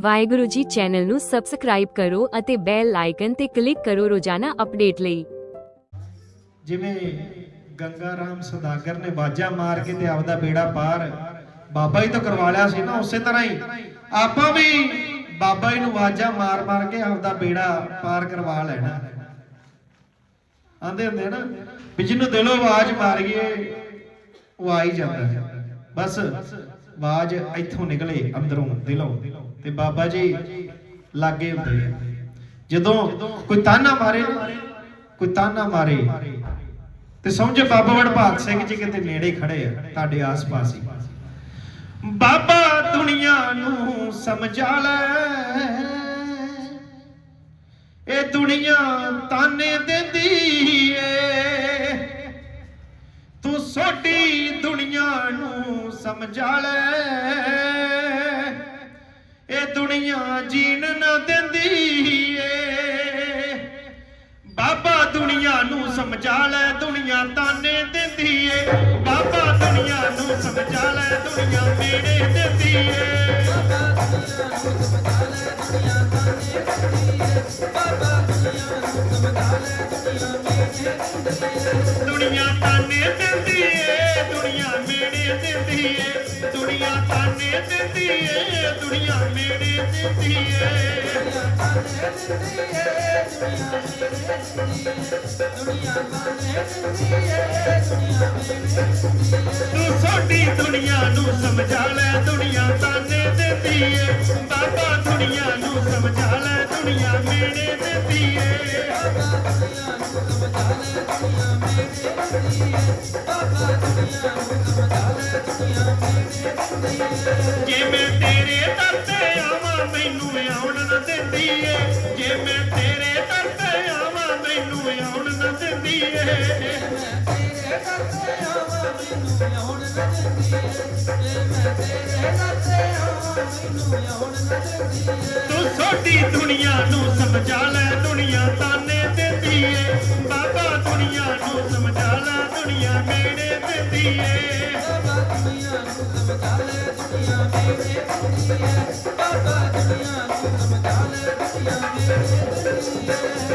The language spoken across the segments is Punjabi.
ਵਾਹਿਗੁਰੂ ਜੀ ਚੈਨਲ ਨੂੰ ਸਬਸਕ੍ਰਾਈਬ ਕਰੋ ਅਤੇ ਬੈਲ ਆਈਕਨ ਤੇ ਕਲਿੱਕ ਕਰੋ ਰੋਜ਼ਾਨਾ ਅਪਡੇਟ ਲਈ। ਜਿਵੇਂ ਗੰਗਾ ਰਾਮ ਸਦਾਗਰ ਨੇ ਬਾਜਾ ਮਾਰ ਕੇ ਤੇ ਆਪਦਾ ਬੇੜਾ ਪਾਰ ਬਾਬਾ ਜੀ ਤੋਂ ਕਰਵਾ ਲਿਆ ਸੀ ਨਾ, ਉਸੇ ਤਰ੍ਹਾਂ ਹੀ ਆਪਾਂ ਵੀ ਬਾਬਾ ਜੀ ਨੂੰ ਬਾਜਾ ਮਾਰ ਮਾਰ ਕੇ ਆਪਦਾ ਬੇੜਾ ਪਾਰ ਕਰਵਾ ਲੈਣਾ। ਆਂਦੇ ਹੁੰਦੇ ਨਾ, ਵੀ ਜਿਹਨੂੰ ਦਿਲੋਂ ਆਵਾਜ਼ ਮਾਰੀਏ, ਉਹ ਆ ਹੀ ਜਾਂਦਾ। ਬਸ ਆਵਾਜ਼ ਇੱਥੋਂ ਨਿਕਲੇ ਅੰਦਰੋਂ, ਦਿਲੋਂ। ਤੇ ਬਾਬਾ ਜੀ ਲਾਗੇ ਹੁੰਦੇ ਆ। ਜਦੋਂ ਕੋਈ ਤਾਨਾ ਮਾਰੇ, ਕੋਈ ਤਾਨਾ ਮਾਰੇ, ਤੇ ਸਮਝੋ ਬਾਬਾ ਵਡਭਾਗ ਸਿੰਘ ਜੀ ਕਿਤੇ ਨੇੜੇ ਖੜੇ ਆ, ਤੁਹਾਡੇ ਆਸ-ਪਾਸ ਹੀ। ਬਾਬਾ ਦੁਨੀਆ ਨੂੰ ਸਮਝਾ ਲੈ। ਇਹ ਦੁਨੀਆ ਤਾਨੇ ਦਿੰਦੀ ਏ। ਤੂੰ ਸੋਡੀ ਦੁਨੀਆ ਨੂੰ ਸਮਝਾ ਲੈ। ਇਹ ਦੁਨੀਆ ਜੀਣ ਨਾ ਦਿੰਦੀ ਏ। ਬਾਬਾ ਦੁਨੀਆ ਨੂੰ ਸਮਝਾ ਲੈ ਦੁਨੀਆ ਤਾਨੇ ਦਿੰਦੀ ਏ, ਦੁਨੀਆ ਮੇਰੇ ਦਿੰਦੀ ਏ, ਦੁਨੀਆ ਤਾਨੇ ਦਿੰਦੀ ਏ, ਦੁਨੀਆ ਮੇਰੇ ਦਿੰਦੀ ਏ। ਤੂੰ ਸਾਡੀ ਦੁਨੀਆ ਨੂੰ ਸਮਝਾ ਲੈ, ਦੁਨੀਆ ਤਾਨੇ ਦਿੰਦੀ ਏ। ਬਾਬਾ ਦੁਨੀਆ ਨੂੰ ਸਮਝਾ ਲੈ ਦੁਨੀਆ ਮੇਰੇ ਦਿੰਦੀ ਏ ਜੇ ਮੈਂ ਤੇਰੇ ਦਰ ਤੇ ਆਵਾਂ, ਮੈਨੂੰ ਆਉਣ ਨਾ ਦਿੰਦੀ ਏ ਜੇ ਮੈਂ ਤੇਰੇ ਦਰ ਤੇ ਆਵਾਂ, ਮੈਨੂੰ ਆਉਣ ਨਾ ਦਿੰਦੀ ਏ ਤੂੰ ਤੂੰ ਛੋਟੀ ਦੁਨੀਆ ਨੂੰ ਸਮਝਾ ਲੈ, ਦੁਨੀਆ ਤਾਨੇ ਦਿੰਦੀ ਏ ਬਾਬਾ ਦੁਨੀਆ ਨੂੰ ਸਮਝਾ ਲੈ, ਦੁਨੀਆ ਮੇਰੇ ਦਿੰਦੀ ਏ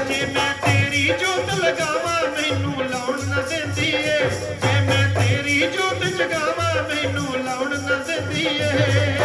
ਜੇ ਮੈਂ ਤੇਰੀ ਜੋਤ ਲਗਾਵਾਂ, ਮੈਨੂੰ ਲਾਉਣ ਨਾ ਦਿੰਦੀ ਏ ਜੇ ਮੈਂ ਤੇਰੀ ਜੋਤ ਜਗਾਵਾਂ, ਮੈਨੂੰ ਲਾਉਣ ਨਾ ਦਿੰਦੀ ਏ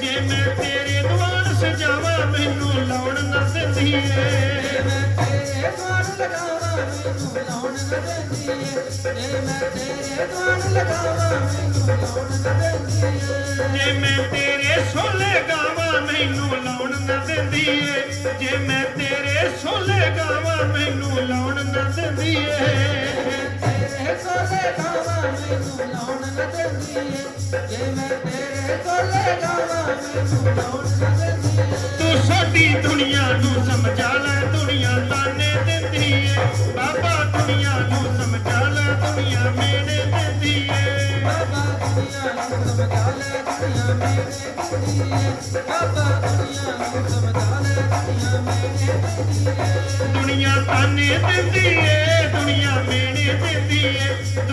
ਜੇ ਮੈਂ ਤੇਰੇ ਦੁਆਨ ਲਗਾਵਾਂ ਮੈਨੂੰ ਲਾਉਣ ਨਾ ਦਿੰਦੀ ਏ ਜੇ ਮੈਂ ਤੇਰੇ ਦੁਆਨ ਸਜਾਵਾਂ, ਮੈਨੂੰ ਲਾਉਣ ਨਾ ਦਿੰਦੀ ਏ ਜੇ ਮੈਂ ਤੇਰੇ ਸੋਲੇ ਗਾਵਾਂ, ਮੈਨੂੰ ਲਾਉਣ ਨਾ ਦਿੰਦੀ ਏ ਜੇ ਮੈਂ ਤੇਰੇ ਸੋਲੇ ਗਾਵਾਂ, ਮੈਨੂੰ ਲਾਉਣ ਨਾ ਦਿੰਦੀ ਏ ਤੂੰ ਸਾਡੀ ਦੁਨੀਆ ਨੂੰ ਸਮਝਾ ਲੈ, ਦੁਨੀਆ ਤਾਨੇ ਦਿੰਦੀ ਏ। ਬਾਬਾ ਦੁਨੀਆ ਨੂੰ ਸਮਝਾ ਲੈ, ਦੁਨੀਆ ਮੇਰੇ ਦਿੰਦੀ ਏ। ਦੁਨੀਆ ਤਾਨੇ ਦਿੰਦੀ ਏ, ਦੁਨੀਆ ਮੇਰੇ ਦਿੰਦੀ ਏ।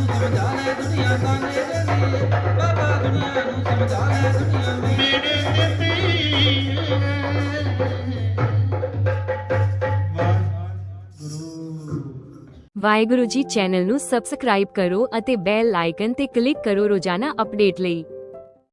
ਏ ਮੇਰੇ ਦਿੰਦੀ ਏ ਵਾਹਿਗੁਰੂ ਵਾਹਿਗੁਰੂ ਜੀ ਚੈਨਲ ਨੂੰ ਸਬਸਕ੍ਰਾਈਬ ਕਰੋ ਅਤੇ ਬੈਲ ਆਈਕਨ ਤੇ ਕਲਿੱਕ ਕਰੋ ਰੋਜ਼ਾਨਾ ਅਪਡੇਟ ਲਈ।